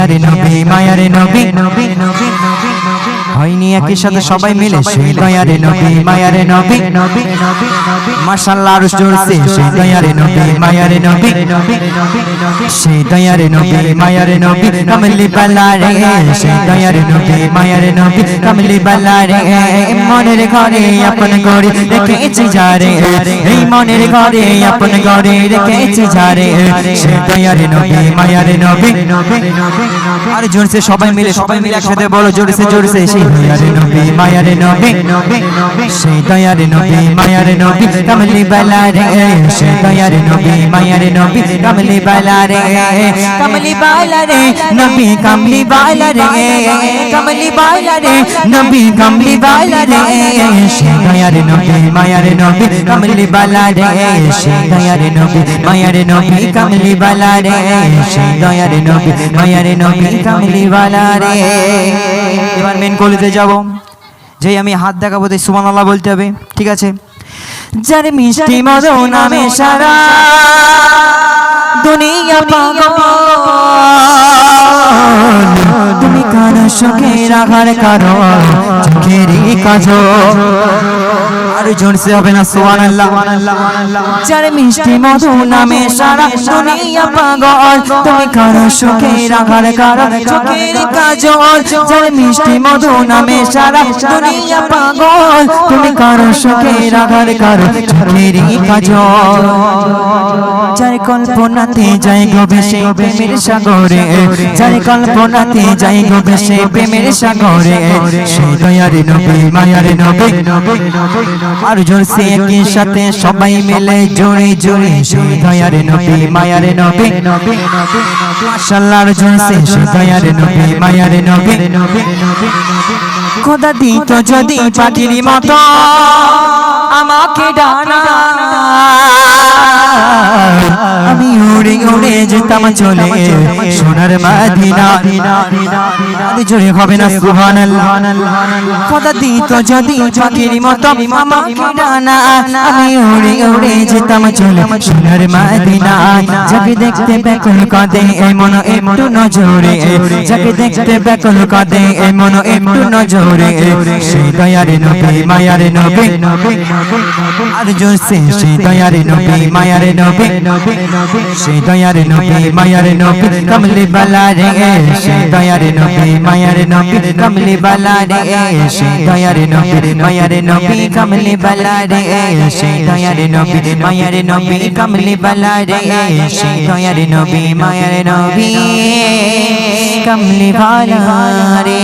দয়ারে নবী মায়ারে নবী নবী নবী। একই সাথে সবাই মিলে। সেই দয়ারে নবী মায়ারে নবী। মাশাআল্লাহ আরশ জোরছে সেই দয়ারে নবী মায়ারে নবী। নবী সেই দয়ারে নবী মায়ারে নবী। কমলি বালারে সেই দয়ারে নবী মায়ারে নবী। কমলি বালারে মনের ঘরে আপন গড়ে রেখেছি যারে এই মনের ঘরে আপন রেখেছি যারে সেই দয়ারে নবী মায়ারে নবী। আর জোরছে সবাই মিলে সবাই মিলে একসাথে বলো জোরছে জোরছে সেই দয়ারে নবী, মায়ারে নবী। সেই দয়ারে নবী, মায়ারে নবী, কমলি বালারে সেই দয়ারে নবী, মায়ারে নবী, কমলি বালারে কমলি বালারে নবী কমলি বালারে কমলি বালারে নবী কমলি বালারে সেই দয়ারে নবী, মায়ারে নবী, কমলি বালারে সেই দয়ারে নবী, মায়ারে নবী, কমলি বালারে সেই দয়ারে নবী, মায়ারে নবী, কমলি বালারে এবার মেন কলেজে যাব। যেই আমি হাত দেখাবো, তাই সুমান আল্লাহ বলতে হবে, ঠিক আছে? যার মিষ্টি মদন নামে সারা দুনিয়া তুমি কার সুখে রাখার কারণ, চোখেরই কাজ আর জোরসে হবে না সুবহান আল্লাহ যার মিষ্টি মধু নামে সারা দুনিয়া পাগল, তুমি কার সুখে রাখার কারণ, চোখের কাজল। যার মিষ্টি মধু নামে সারা দুনিয়া পাগল, তুমি কার সুখে রাখার কারণ, চোখের কাজল। যার কল্পনাতে যাই গো ভেসে প্রেমের সাগরে, যার কল্পনাতে যাই গো ভেসে প্রেমের সাগরে সেই দয়ারে নবী, মায়ারে নবী। আর জোরসে কি সাথে সবাই মিলে জোরে জোরে সেই দয়ার নবী মায়ার নবী। মাশাআল্লাহ আর জোরসে সেই দয়ার নবী মায়ার নবী। খোদা দিত যদি পাটির মতো আমাকে ডানা আমি উড়ে উড়ে যেতাম চলে সোনার মাদিনা। জোরে হবে না, সুবহানাল্লাহ। খোদা দিত যদি পাখির মতো আমি উড়ে উড়ে যেতাম চলে সোনার মাদিনা। যাকে দেখতে মন একটু নজরে। যাকে দেখতে মন একটু নজরে। সেই দয়ারে নবী, মায়ারে নবী। আর সেই দয়ারে নবী, মায়ারে নবী সেই দয়ারে নবী, মায়ারে নবী কমলি বালারে সেই দয়ারে নবী, মায়ারে নবী কমলি বালারে সেই দয়ারে নবী, মায়ারে নবী কমলি বালারে সেই দয়ারে নবী, মায়ারে নবী কমলি বালারে সেই দয়ারে নবী কমলি বালারে